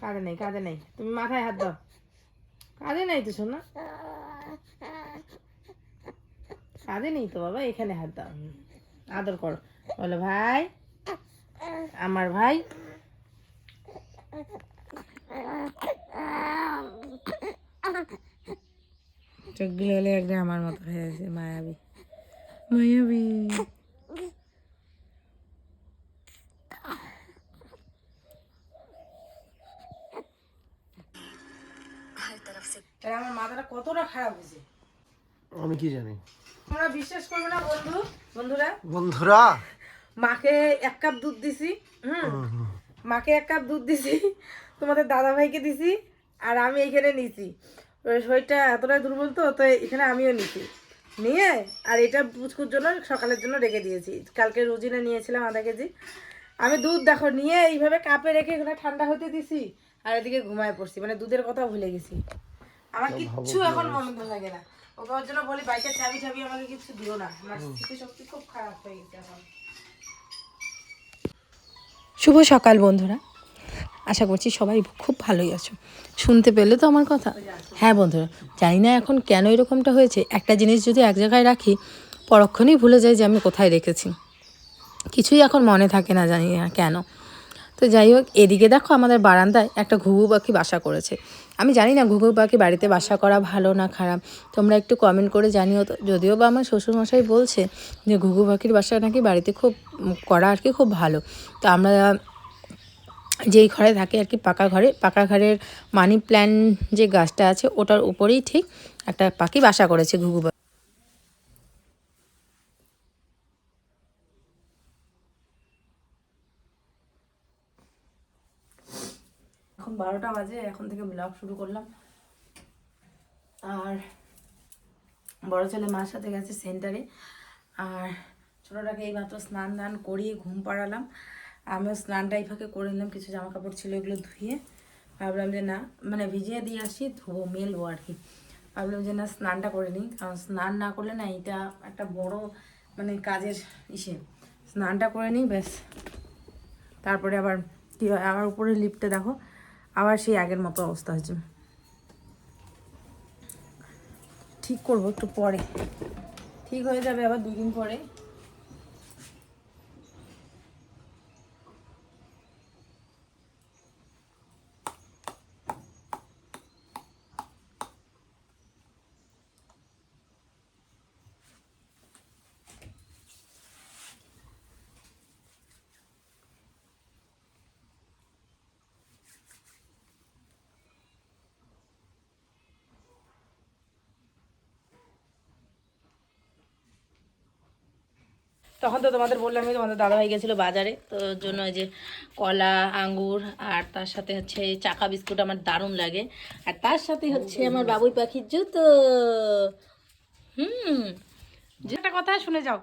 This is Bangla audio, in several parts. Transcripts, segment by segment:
কাঁধে নেই কাঁধে নেই। তুমি মাথায় হাত দাও। কাঁধে নেই তো শোনা কাঁধে নেই তো বাবা, এখানে হাত দাও। আদর করো। বলো, ভাই? আমার ভাই? চোখগুলো হলে একটা আমার মতো হয়ে আছে মায়াবী। মায়াবী। তাহলে আমার মাথাটা কতটা খারাপ হয়েছে? আমি কি জানি? তোমরা বিশ্বাস করবে না বন্ধু বন্ধুরা? বন্ধুরা? মাকে এক কাপ দুধ দিছি হুম? মাকে এক কাপ দুধ দিছি তোমাদের দাদা ভাইকে দিছি আর আমি এখানে নিছি। শরীরটা এতটাই দুর্বল তো তো এখানে আমিও নিছি। নিয়ে আর এটা পুচকুর জন্য সকালের জন্য রেখে দিয়েছি। কালকে রোজিনে নিয়েছিলাম আধা কেজি। আমি দুধ দেখো নিয়ে এইভাবে কাপে রেখে এখানে ঠান্ডা হতে দিছি আর এদিকে ঘুমায় পড়ছি মানে দুধের কথা ভুলে গেছি। আমার কিচ্ছু এখন মনে লাগে না ওকে ওর জন্য বলি বাইকের চাবি চাবি আমাকে কিছু দিও না। আমার স্মৃতি শক্তি খুব খারাপ হয়ে গেছে এখন। শুভ সকাল বন্ধুরা। আশা করছি সবাই খুব ভালোই আছো। শুনতে পেলে তো আমার কথা? হ্যাঁ বন্ধুরা জানি না এখন কেন এরকমটা হয়েছে। একটা জিনিস যদি এক জায়গায় রাখি পরক্ষণেই ভুলে যাই যে আমি কোথায় রেখেছি। কিছুই এখন মনে থাকে না জানি না কেন। তো যাই হোক এদিকে দেখো আমাদের বারান্দায় একটা ঘুঘু পাখি বাসা করেছে। আমি জানি না ঘুঘুর পাখি বাড়িতে বাসা করা ভালো না খারাপ। তোমরা একটু কমেন্ট করে জানিও তো। যদিও বা আমার শ্বশুরমশাই বলছে যে ঘুঘু পাখির বাসা নাকি বাড়িতে খুব করা আর কি খুব ভালো। তো আমরা যেই ঘরে থাকে আর কি পাকা ঘরে, পাকা ঘরের মানি প্ল্যান যে গাছটা আছে ওটার উপরেই ঠিক একটা পাখি বাসা করেছে ঘুঘু এখন বারোটা বাজে, এখন থেকে ব্লগ শুরু করলাম। আর বড় ছেলে মার সাথে গেছে সেন্টারে আর ছোটোটাকে এইমাত্র স্নান দান করিয়ে ঘুম পাড়ালাম। আমিও স্নানটা এই করে নিলাম, কিছু জামা কাপড় ছিল এগুলো ধুয়ে। ভাবলাম যে না মানে ভিজিয়ে দিয়ে আসি, ধুবো, মেলবো আর কি। ভাবলাম যে না, স্নানটা করে নিই। কারণ স্নান না করলে না এটা একটা বড় মানে কাজের ইসে। স্নানটা করে নিই, ব্যাস। তারপরে আবার কী হয় আবার উপরে লিফটে দেখো। আবার সেই আগের মতো অবস্থা হয়েছে। ঠিক করব একটু পরে। ঠিক হয়ে যাবে আবার দুদিন পরে। তখন তো তোমাদের বললাম যে তোমাদের দাদাভাই গেছিল বাজারে তো জন্য ওই যে কলা আঙ্গুর আর তার সাথে হচ্ছে এই চাকা বিস্কুট আমার দারুণ লাগে। আর তার সাথে হচ্ছে আমার বাবুই পাখির জুতো। হুম একটা কথা শুনে যাও।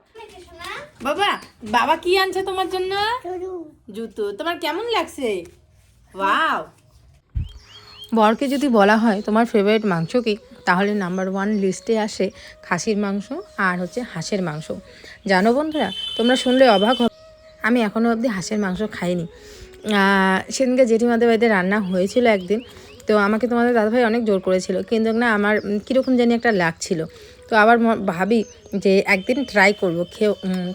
বাবা বাবা কি আনছে তোমার জন্য? জুতো। তোমার কেমন লাগছে? ওয়াও। বরকে যদি বলা হয় তোমার ফেভারিট মাংস কি তাহলে নাম্বার ওয়ান লিস্টে আসে খাসির মাংস আর হচ্ছে হাঁসের মাংস। জানো বন্ধুরা, তোমরা শুনলে অবাক হবে। আমি এখনও অবধি হাঁসের মাংস খাইনি। সেদিনকে জেঠিমাদের বাড়িতে রান্না হয়েছিল একদিন, তো আমাকে তোমাদের দাদাভাই অনেক জোর করেছিল, কিন্তু না আমার কীরকম জানি একটা লাগছিল তো আবার ভাবি যে একদিন ট্রাই করব, খেয়ে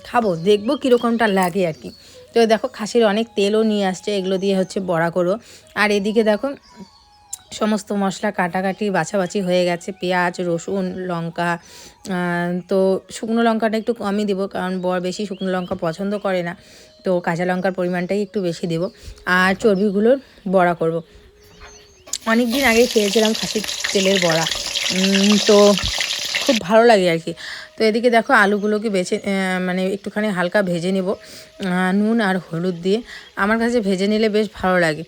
খাব, দেখব কীরকমটা লাগে আর কি। তো দেখো, খাসির অনেক তেলও নিয়ে আসছে, এগুলো দিয়ে হচ্ছে বড়া করব। আর এদিকে দেখো সমস্ত মশলা কাটাকাটি বাছাবাছি হয়ে গেছে, পেঁয়াজ, রসুন, লঙ্কা তো শুকনো লঙ্কাটা একটু কমই দেবো, কারণ বর বেশি শুকনো লঙ্কা পছন্দ করে না, তো কাঁচা লঙ্কার পরিমাণটাই একটু বেশি দেবো। আর চর্বিগুলোর বড়া করব। অনেক দিন আগে খেয়েছিলাম খাসির তেলের বড়া তো খুব ভালো লাগে আর কি। তো এদিকে দেখো আলুগুলোকে বেছে মানে একটুখানি হালকা ভেজে নেব নুন আর হলুদ দিয়ে। আমার কাছে ভেজে নিলে বেশ ভালো লাগে।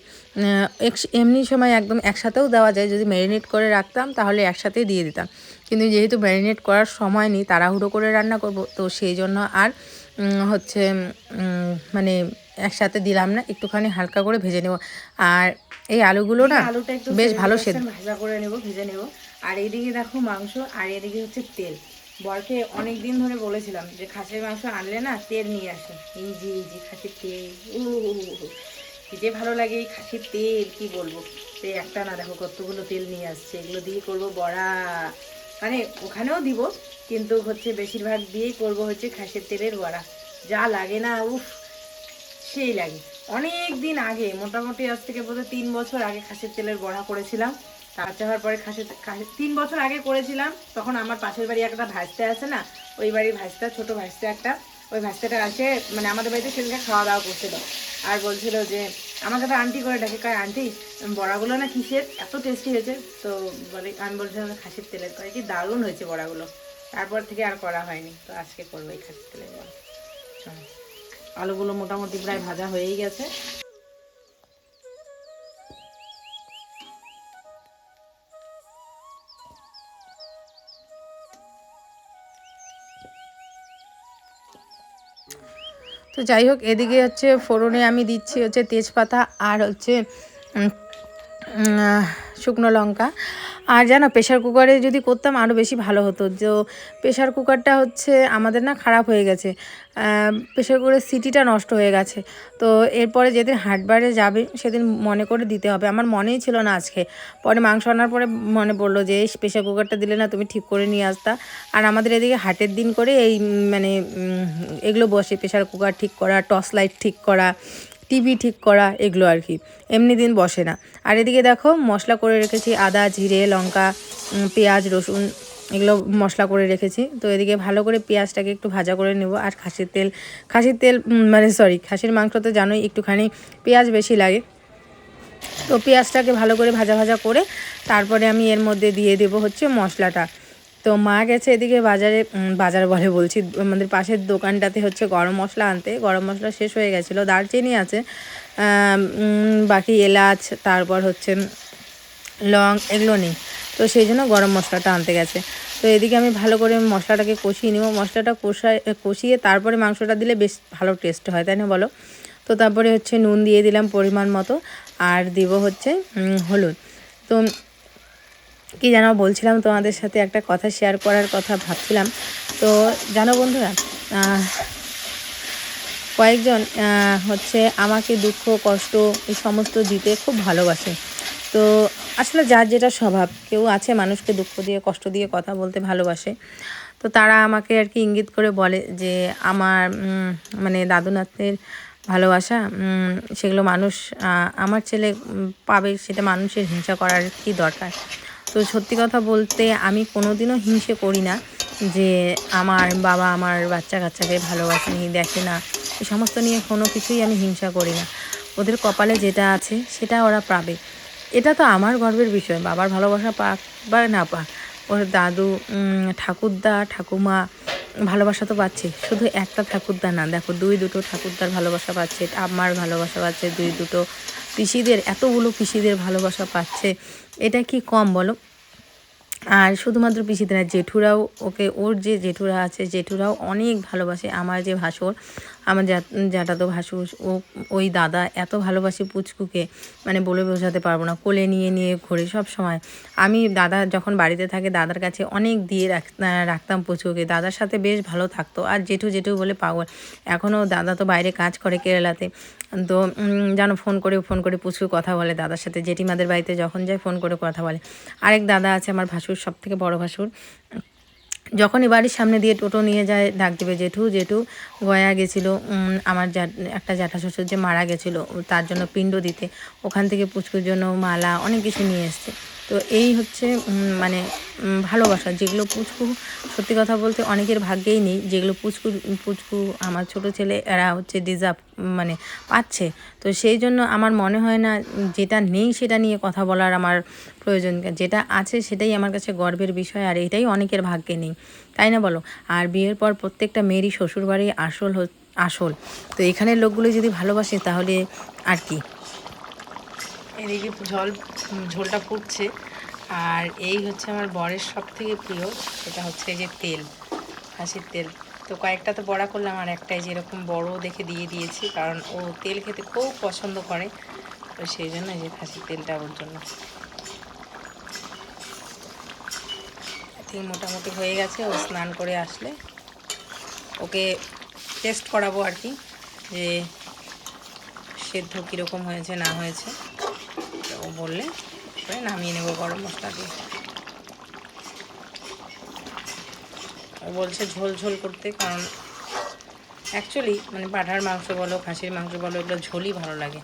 এমনি সময় একদম একসাথেও দেওয়া যায়। যদি ম্যারিনেট করে রাখতাম তাহলে একসাথেই দিয়ে দিতাম। কিন্তু যেহেতু ম্যারিনেট করার সময় নেই তাড়াহুড়ো করে রান্না করব তো সেই জন্য আর হচ্ছে মানে একসাথে দিলাম না। একটুখানি হালকা করে ভেজে নেব। আর এই আলুগুলো না আলুটা একটু বেশ ভালো সেদ্ধ। ভাজা করে নেব ভেজে নেব। আর এইদিকে দেখো মাংস আর এদিকে হচ্ছে তেল। বরকে অনেক দিন ধরে বলেছিলাম যে খাসির মাংস আনলে না তেল নিয়ে আসে। এই যে এই যে খাসির তেল। কি যে ভালো লাগে এই খাসির তেল, কি বলব? সেই একটা না, দেখো কতগুলো তেল নিয়ে আসছে, এগুলো দিয়ে করব বড়া। মানে ওখানেও দিব, কিন্তু হচ্ছে বেশিরভাগ দিয়েই করব হচ্ছে খাসির তেলের বড়া। যা লাগে না, উফ, সেই লাগে। অনেক দিন আগে, মোটামুটি আজ থেকে বোধহয় তিন বছর আগে খাসির তেলের বড়া করেছিলাম। তার যাওয়ার পরে খাসির- তিন বছর আগে করেছিলাম, তখন আমার পাশের বাড়ি একটা ভাজতে আছে না, ওই বাড়ির ভাজটা ছোট ভাজতে একটা। ওই ভাস্তাটা আসে মানে আমাদের বাড়িতে সেদিনকে খাওয়া দাওয়া করছিল। আর বলছিল যে, আমাকে তো আন্টি করে ডাকে। কয় আন্টি, বড়াগুলো না কিসের? এত টেস্টি হয়েছে। তো বলে, আমি বলছিলাম খাসির তেলের কয়। কি দারুণ হয়েছে বড়াগুলো। তারপর থেকে আর করা হয়নি। তো আজকে করব এই খাসির তেলের বড়া। আলুগুলো মোটামুটি প্রায় ভাজা হয়েই গেছে। তো যাই হোক এদিকে হচ্ছে ফোড়নে আমি দিচ্ছি হচ্ছে তেজপাতা আর হচ্ছে শুকনো লঙ্কা। আর জানো প্রেশার কুকারে যদি করতাম আরও বেশি ভালো হতো। তো প্রেশার কুকারটা হচ্ছে আমাদের না খারাপ হয়ে গেছে। প্রেশার কুকারের সিটিটা নষ্ট হয়ে গেছে। তো এরপরে যেদিন হাটবারে যাবে, সেদিন মনে করে দিতে হবে। আমার মনেই ছিল না আজকে। পরে মাংস আনার পরে মনে পড়ল যে এই প্রেশার কুকারটা দিলে না তুমি ঠিক করে নিয়ে আসতা। আর আমাদের এদিকে হাটের দিন করে এই মানে এগুলো বসে। প্রেশার কুকার ঠিক করা টর্চ লাইট ঠিক করা টিভি ঠিক করা এগুলো আর কি। এমনি দিন বসে না। আর এদিকে দেখো, মশলা করে রেখেছি আদা, জিরে, লঙ্কা পেঁয়াজ, রসুন, এগুলো মশলা করে রেখেছি। তো এদিকে ভালো করে পেঁয়াজটাকে একটু ভাজা করে নেব আর খাসির তেল। খাসির তেল মানে সরি খাসির মাংস তো জানোই, একটুখানি পেঁয়াজ বেশি লাগে। তো পেঁয়াজটাকে ভালো করে ভাজা ভাজা করে তারপরে আমি এর মধ্যে দিয়ে দেব হচ্ছে মশলাটা। তো মা গেছে এদিকে বাজারে বাজার বলে বলছি, আমাদের পাশের দোকানটাতে হচ্ছে গরম মশলা আনতে। গরম মশলা শেষ হয়ে গেছিল, দারচিনি আছে বাকি এলাচ, তারপর হচ্ছে লং, এগুলো নেই। তো সেই জন্য গরম মশলাটা আনতে গেছে। তো এদিকে আমি ভালো করে মশলাটাকে কষিয়ে নিব। মশলাটা কষায়, কষিয়ে তারপরে মাংসটা দিলে বেশ ভালো টেস্ট হয়, তাই না বলো? তো তারপরে হচ্ছে নুন দিয়ে দিলাম পরিমাণ মতো, আর দিব হচ্ছে হলুদ। তো কি জানো, বলছিলাম তোমাদের সাথে একটা কথা শেয়ার করার কথা ভাবছিলাম। তো জানো বন্ধুরা কয়েকজন হচ্ছে আমাকে দুঃখ, কষ্ট, এই সমস্ত দিতে খুব ভালোবাসে। তো আসলে যার যেটা স্বভাব, কেউ আছে মানুষকে দুঃখ দিয়ে, কষ্ট দিয়ে কথা বলতে ভালোবাসে। তো তারা আমাকে আর কি ইঙ্গিত করে বলে যে, আমার মানে দাদু নাতনির ভালোবাসা সেগুলো মানুষ আমার ছেলে পাবে, সেটা মানুষের হিংসা করার কি দরকার? তো সত্যি কথা বলতে আমি কোনোদিনও হিংসে করি না যে আমার বাবা আমার বাচ্চা কাচ্চাকে ভালোবাসেনি, দেখে না। এ সমস্ত নিয়ে কোনো কিছুই আমি হিংসা করি না। ওদের কপালে যেটা আছে সেটা ওরা পাবে। এটা তো আমার গর্বের বিষয়। বাবার ভালোবাসা পাক বা না পাক। ওর দাদু ঠাকুরদা, ঠাকুমা ভালোবাসা তো পাচ্ছে। শুধু একটা ঠাকুরদা না। দেখো, দুই দুটো ঠাকুরদার ভালোবাসা পাচ্ছে আমার ভালোবাসা পাচ্ছে, দুই দুটো পিসিদের, এতগুলো পিসিদের ভালোবাসা পাচ্ছে। এটা কি কম বলো? আর শুধুমাত্র পিসিতে না জেঠুরাও, ওকে, ওর যে জেঠুরা আছে, জেঠুরাও অনেক ভালোবাসে আমার যে ভাসুর, আমার জ্যা- জ্যাঠাতো ভাসুর, ও, ওই দাদা এত ভালোবাসে পুচকুকে মানে বলে বোঝাতে পারব না, কোলে নিয়ে নিয়ে ঘোরে সব সময়। আমি দাদা যখন বাড়িতে থাকে, দাদার কাছে অনেক দিয়ে রাখ- রাখতাম পুচকুকে, দাদার সাথে বেশ ভালো থাকতো। আর জেঠু জেঠু বলে পাগল এখনও দাদা তো বাইরে কাজ করে কেরালাতে। তো যেন ফোন করে ফোন করে প্রচুর কথা বলে দাদার সাথে। জেঠিমাদের বাড়িতে যখন যায় ফোন করে কথা বলে। আরেক দাদা আছে আমার ভাসুর সব থেকে বড়ো ভাসুর। যখনই বাড়ির সামনে দিয়ে টোটো নিয়ে যায়, ডাক দেবে, জেঠু জেঠু, গয়া গেছিল আমার একটা জ্যাঠা শ্বশুর যে মারা গেছিল, তার জন্য পিণ্ড দিতে। ওখান থেকে পুচকুর জন্য মালা, অনেক কিছু নিয়ে এসছে। তো এই হচ্ছে মানে ভালোবাসা যেগুলো পুচকু, সত্যি কথা বলতে অনেকের ভাগ্যেই নেই যেগুলো পুচকু পুচকু আমার ছোট ছেলে, এরা হচ্ছে ডিজার্ভ মানে পাচ্ছে। তো সেই জন্য আমার মনে হয় না যেটা নেই সেটা নিয়ে কথা বলার আমার প্রয়োজন। যেটা আছে সেটাই আমার কাছে গর্বের বিষয় আর এটাই অনেকের ভাগ্যে নেই। তাই না বলো? আর বিয়ের পর প্রত্যেকটা মেয়েরই শ্বশুরবাড়ি আসল আসল। তো এখানের লোকগুলো যদি ভালোবাসে তাহলে আর কি? এদিকে জল ঝোলটা ফুটছে। আর এই হচ্ছে আমার বরের সব থেকে প্রিয়, সেটা হচ্ছে যে তেল, হাসির তেল। তো কয়েকটা তো বড়া করলাম, আর একটাই যেরকম বড় দেখে দিয়ে দিয়েছি, কারণ ও তেল খেতে খুব পছন্দ করে। তো সেই জন্য এই যে খাসির তেলটা ওর জন্য। মোটামুটি হয়ে গেছে, ও স্নান করে আসলে ওকে টেস্ট করাবো আর কি, যে সেদ্ধ কীরকম হয়েছে, না হয়েছে। ও বললে তারপরে নামিয়ে নেব গরম মশলা দিয়ে। ও বলছে ঝোল ঝোল করতে, কারণ অ্যাকচুয়ালি মানে পাঠার মাংস বলো, খাসির মাংস বলো, এগুলো ঝোলই ভালো লাগে।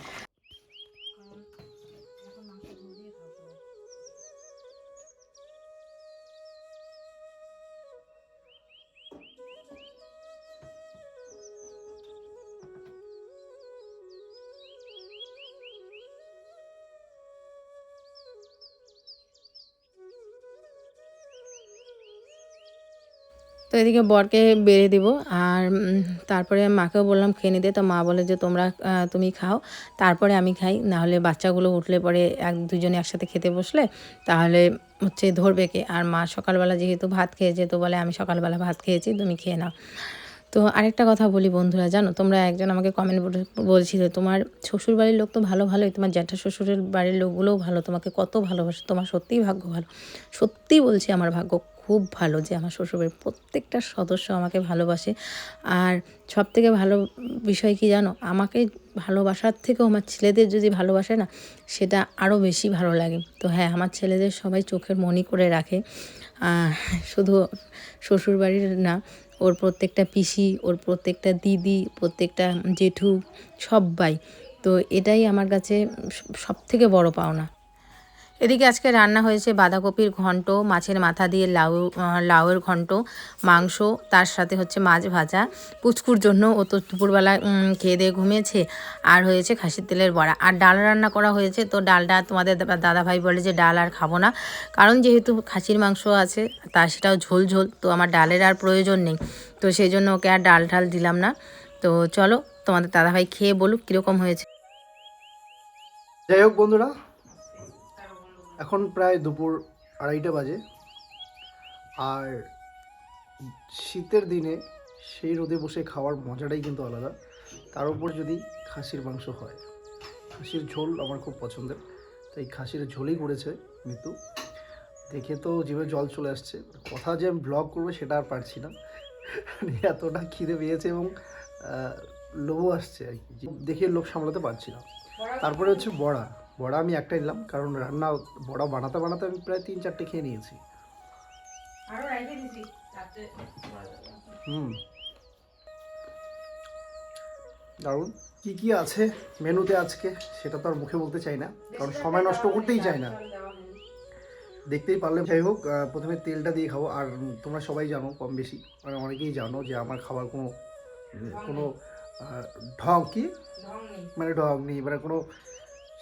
তো এদিকে বরকে বেড়ে দিব। আর তারপরে মাকেও বললাম, খেয়ে নিতে। তো মা বলে যে, তোমরা তুমি খাও। তারপরে আমি খাই। নাহলে বাচ্চাগুলো উঠলে পরে এক, দুজনে একসাথে খেতে বসলে তাহলে হচ্ছে ধরবে কে? আর মা সকালবেলা যেহেতু ভাত খেয়েছে, তো বলে, আমি সকালবেলা ভাত খেয়েছি, তুমি খেয়ে নাও। তো আরেকটা কথা বলি বন্ধুরা, জানো? তোমরা একজন আমাকে কমেন্ট বলছিল, তোমার শ্বশুর বাড়ির লোক তো ভালো, ভালোই। তোমার জ্যাঠা শ্বশুরের বাড়ির লোকগুলোও ভালো। তোমাকে কত ভালোবাসে। তোমার সত্যিই ভাগ্য ভালো। সত্যিই বলছি, আমার ভাগ্য খুব ভালো যে আমার শ্বশুরবাড়ির প্রত্যেকটা সদস্য আমাকে ভালোবাসে। আর সব থেকে ভালো বিষয় কি জানো? আমাকে ভালোবাসার থেকেও আমার ছেলেদের যদি ভালোবাসে না, সেটা আরও বেশি ভালো লাগে। তো হ্যাঁ আমার ছেলেদের সবাই চোখের মনি করে রাখে। শুধু শ্বশুরবাড়ির না, ওর প্রত্যেকটা পিসি, ওর প্রত্যেকটা দিদি, প্রত্যেকটা জেঠু সবাই তো এটাই আমার কাছে সব থেকে বড় পাওনা। এদিকে আজকে রান্না হয়েছে বাঁধাকপির ঘন্ট, মাছের মাথা দিয়ে লাউ লাউয়ের ঘন্ট, মাংস, তার সাথে হচ্ছে মাছ ভাজা। পুচকুর জন্য ও তো দুপুরবেলা খেয়ে দিয়ে ঘুমিয়েছে। আর হয়েছে খাসির তেলের বড়া। আর ডাল রান্না করা হয়েছে, তো ডালটা তোমাদের দা- দাদাভাই বলে যে ডাল আর খাব না। কারণ যেহেতু খাসির মাংস আছে, তা সেটাও ঝোল ঝোল, তো আমার ডালের আর প্রয়োজন নেই। তো সেই জন্য ওকে আর ডাল ঢাল দিলাম না। তো চলো তোমাদের দাদাভাই খেয়ে বলুক কীরকম হয়েছে। যাই হোক বন্ধুরা এখন প্রায় দুপুর আড়াইটা বাজে। আর শীতের দিনে সেই রোদে বসে খাওয়ার মজাটাই কিন্তু আলাদা। তার উপর যদি খাসির মাংস হয়, খাসির ঝোল আমার খুব পছন্দের, তাই খাসির ঝোলই করেছে মিতু। দেখে তো জিভে জল চলে আসছে। কথা যে আমি ব্লগ করব সেটা আর পারছি না। এতটা খিদে পেয়েছে এবং লোভও আসছে আর কি। দেখে লোভ সামলাতে পারছি না। তারপরে হচ্ছে বড়া। বড়া আমি একটা নিলাম কারণ রান্না বড়া বানাতে বানাতে আমি প্রায় তিন চারটে খেয়ে নিয়েছি। হুম। দারুণ। কি কি আছে মেনুতে আজকে সেটা তো আর মুখে বলতে চাই না কারণ সময় নষ্ট করতেই চাই না। দেখতেই পারলে যাই হোক প্রথমে তেলটা দিয়ে খাব। আর তোমরা সবাই জানো কম বেশি মানে অনেকেই জানো যে আমার খাবার কোনো কোনো ঢং কি? মানে ঢং নেই মানে কোনো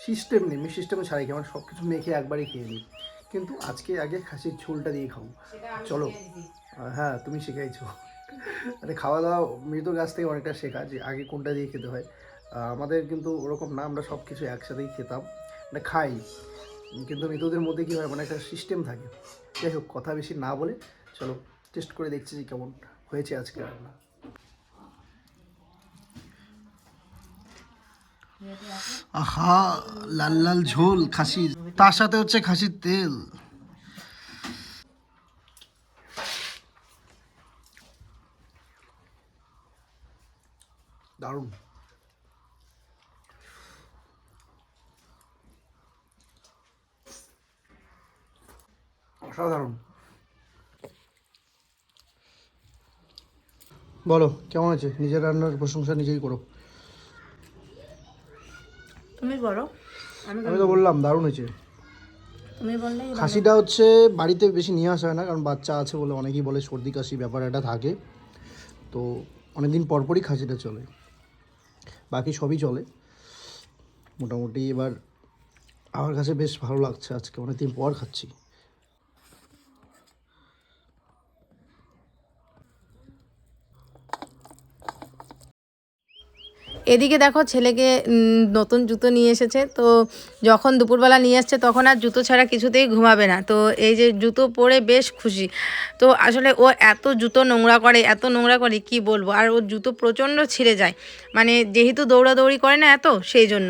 সিস্টেম নেই আমি সিস্টেমে ছাড়াই খাই মানে সব কিছু মেখে একবারই খেয়ে নিই। কিন্তু আজকে আগে খাসির ঝোলটা দিয়ে খাব। চলো। হ্যাঁ তুমি শেখাইছো। মানে খাওয়া দাওয়া মৃতর কাছ থেকে অনেকটা শেখা যে আগে কোনটা দিয়ে খেতে হয়। আমাদের কিন্তু ওরকম না আমরা সব কিছু একসাথেই খেতাম। মানে খাই। কিন্তু মৃতদের মধ্যে কী হয় মানে একটা সিস্টেম থাকে। যাই হোক কথা বেশি না বলে চলো টেস্ট করে দেখছি যে কেমন হয়েছে আজকে রান্না। আহা, লাল লাল ঝোল, খাসির। তার সাথে হচ্ছে খাসির তেল। দারুণ। অসাধারণ। বলো, কেমন আছে? নিজের রান্নার প্রশংসা নিজেই করো। আমি তো বললাম দারুণ হয়েছে। তুমি খাসিটা হচ্ছে বাড়িতে বেশি নিয়ে আসা হয় না কারণ বাচ্চা আছে বলে অনেকেই বলে সর্দি কাশি ব্যাপার একটা থাকে। তো অনেকদিন পরপরই খাসিটা চলে। বাকি সবই চলে। মোটামুটি এবার আমার কাছে বেশ ভালো লাগছে আজকে অনেকদিন পর খাচ্ছি। এদিকে দেখো ছেলেকে নতুন জুতো নিয়ে এসেছে। তো যখন দুপুরবেলা নিয়ে আসছে, তখন আর জুতো ছাড়া কিছুতেই ঘুমাবে না। তো এই যে জুতো পরে বেশ খুশি। তো আসলে ও এত জুতো নোংরা করে, এত নোংরা করে, কি বলব? আর ওর জুতো প্রচণ্ড ছিঁড়ে যায়। মানে যেহেতু দৌড়াদৌড়ি করে না এত, সেই জন্য।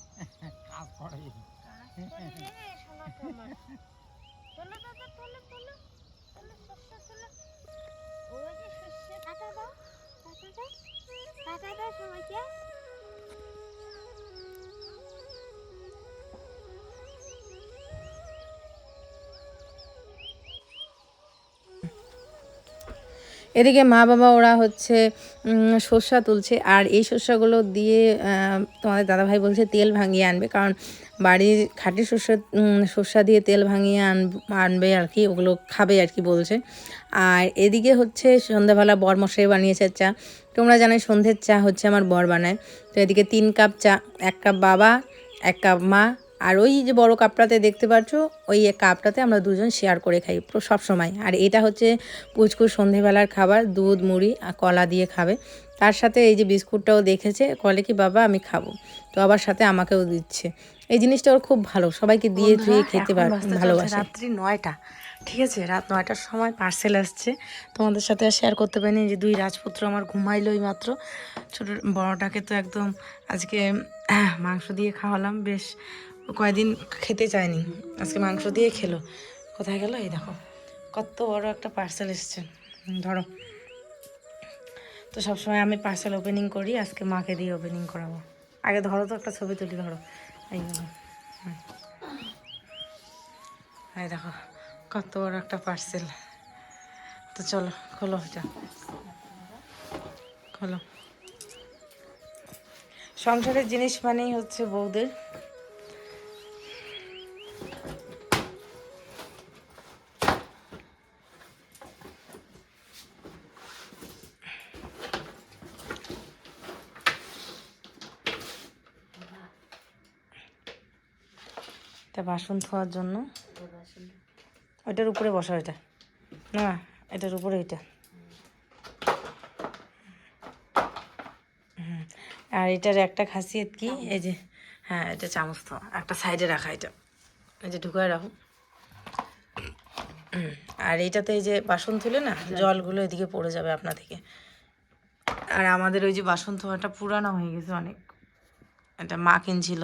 করে তোলো দাদা তোলো তোলো তোলো শস্য তোলো ওই যে এদিকে মা বাবা ওরা হচ্ছে সর্ষা তুলছে। আর এই সর্ষাগুলো দিয়ে তোমাদের দাদাভাই বলছে তেল ভাঙিয়ে আনবে। কারণ বাড়ির খাঁটি উম, সর্ষা দিয়ে তেল ভাঙিয়ে আন আনবে আর কি ওগুলো খাবে আর কি বলছে। আর এদিকে হচ্ছে সন্ধ্যাবেলা বর মশাই বানিয়েছে চা। তোমরা জানো সন্ধ্যের চা হচ্ছে আমার বর বানায়। তো এদিকে তিন কাপ চা এক কাপ বাবা এক কাপ মা আর ওই যে বড় কাপটাতে দেখতে পাচ্ছ ওই কাপটাতে আমরা দুজন শেয়ার করে খাই সব সময় আর এটা হচ্ছে পুচকুর সন্ধেবেলার খাবার দুধ মুড়ি আর কলা দিয়ে খাবে। তার সাথে এই যে বিস্কুটটাও দেখেছে কলে কি বাবা আমি খাব। তো আবার সাথে আমাকেও দিচ্ছে। এই জিনিসটা ওর খুব ভালো সবাইকে দিয়ে ধুয়ে খেতে ভালোবাসে। রাত্রি নয়টা ঠিক আছে? রাত নয়টার সময় পার্সেল আসছে। তোমাদের সাথে আর শেয়ার করতে পারিনি যে দুই রাজপুত্র আমার ঘুমাইলোই মাত্র। ছোটো বড়টাকে তো একদম আজকে মাংস দিয়ে খাওয়ালাম বেশ কয়দিন খেতে চায়নি। আজকে মাংস দিয়ে খেলো। কোথায় গেল? এই দেখো। কত বড় একটা পার্সেল এসছে। ধরো। তো সবসময় আমি পার্সেল ওপেনিং করি, আজকে মাকে দিয়ে ওপেনিং করাবো। আগে ধরো তো, একটা ছবি তুলি, ধরো। এই দেখো এই দেখো, কত বড় একটা পার্সেল তো চলো, খোলো এটা। খোলো। সংসারের জিনিস মানেই হচ্ছে বউদের এটা বাসন ধোয়ার জন্য। ওইটার উপরে বসা এটা না এটার উপরে এটা। আর এটার একটা খাসিয়ত কি? এই যে হ্যাঁ এটা চামচ তো একটা সাইডে রাখা এটা। এই যে ঢুকায় রাখো। আর এটাতে এই যে বাসন তুলে না জলগুলো এদিকে পড়ে যাবে আপনা থেকে। আর আমাদের ওই যে বাসন ধোয়াটা পুরানো হয়ে গেছে অনেক। এটা মা কিনছিল।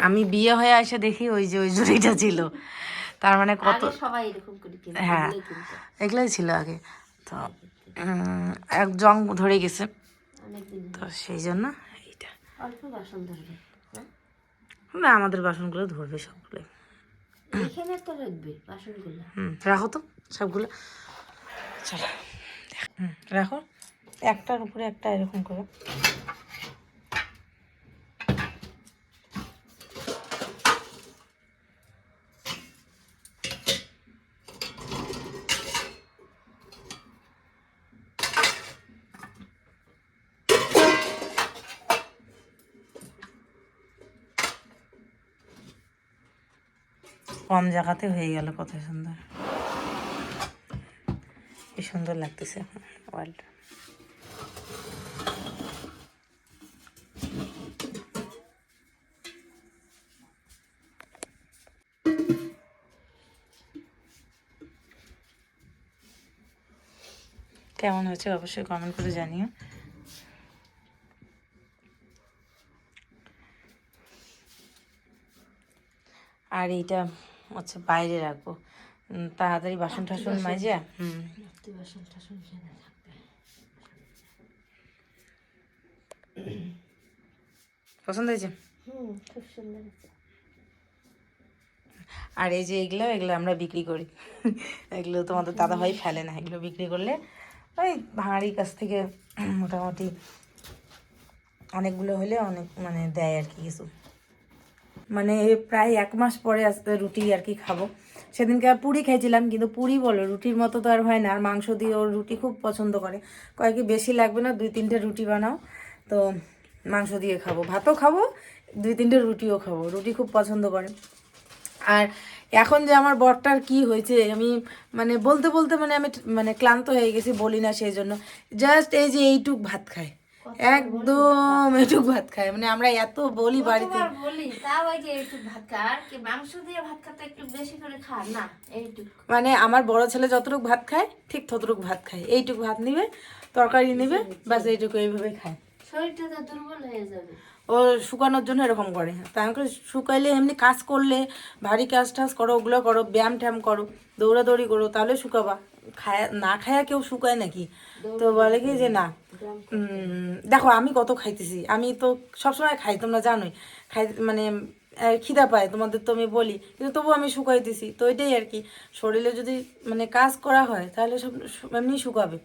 আমি বিয়ে হয়ে এসে দেখি ওই যে ওই জুড়িটা ছিল। তার মানে কত সবাই এরকম করে হ্যাঁ এগুলোই ছিল আগে। তো এক জং ধরে গেছে। তো সেই জন্য এইটা। অল্প বাসন ধরবে হ্যাঁ? না আমাদের বাসনগুলো ধরবে সবগুলো। এখানে তো রাখবে বাসনগুলো। হুম রাখো তো সবগুলো। চলো হুম রাখো। একটার উপরে একটা এরকম করে। কম জায়গাতে হয়ে গেল কত সুন্দর। কি সুন্দর লাগতেছে এখন কেমন হয়েছে অবশ্যই কমেন্ট করে জানিও। আর এইটা হচ্ছে বাইরে রাখব। তাড়াতাড়ি বাসন টাসন মাজে হুম। বাসন টাসন পছন্দ হয়েছে? খুব সুন্দর আর এই যে এগুলো এগুলো আমরা বিক্রি করি। এগুলো তোমাদের দাদা ভাই ফেলে না এগুলো বিক্রি করলে ওই ভাঙাড়ির কাছ থেকে মোটামুটি অনেকগুলো হলে অনেক মানে দেয় আর কি কিছু। মানে প্রায় এক মাস পরে আস্তে রুটি আর কি খাব। সেদিনকে আর পুরি খাইছিলাম কিন্তু পুরি বলো, রুটির মতো তো আর হয় না। আর মাংস দিয়ে ওর রুটি খুব পছন্দ করে। কয়েকটি বেশি লাগবে না, দুই তিনটে রুটি বানাও, তো মাংস দিয়ে খাব। ভাতও খাব, দুই তিনটে রুটিও খাব। রুটি খুব পছন্দ করে। আর এখন যে আমার বরটার কি হয়েছে, আমি মানে বলতে বলতে মানে আমি মানে ক্লান্ত হয়ে গেছি, বলি না সেই জন্য। জাস্ট এই যে এইটুক ভাত খায়। একদম এটুক ভাত খায় মানে আমরা এত বলি বাড়িতে। বলি তাও ওই যে একটু ভাত খা আর কি মাংস দিয়ে ভাত খাতে একটু বেশি করে খা না এইটুকু। মানে আমার বড় ছেলে যতটুকু ভাত খায় ঠিক ততটুকু ভাত খায়। এইটুকু ভাত নিবে তরকারি নিবে বাস এইটুকু এইভাবে খায়। শরীরটা তো দুর্বল হয়ে যাবে। ও শুকানোর জন্য এরকম করে। তা আমি শুকাইলে এমনি কাজ করলে ভারী কাজ টাজ করো ওগুলো করো ব্যায়াম ট্যাম করো দৌড়াদৌড়ি করো তাহলে শুকাবা। খায়া না খায়া কেউ শুকায় নাকি? তো বলে কি যে না দেখো আমি কত খাইতেছি, আমি তো সবসময় খাই, তোমরা জানোই। খাই মানে খিদা পায়, তোমাদের তো আমি বলি, কিন্তু তবু আমি শুকাইতেছি। তো এটাই আর কি, শরীরে যদি মানে কাজ করা হয়, তাহলে সব এমনি শুকাবে।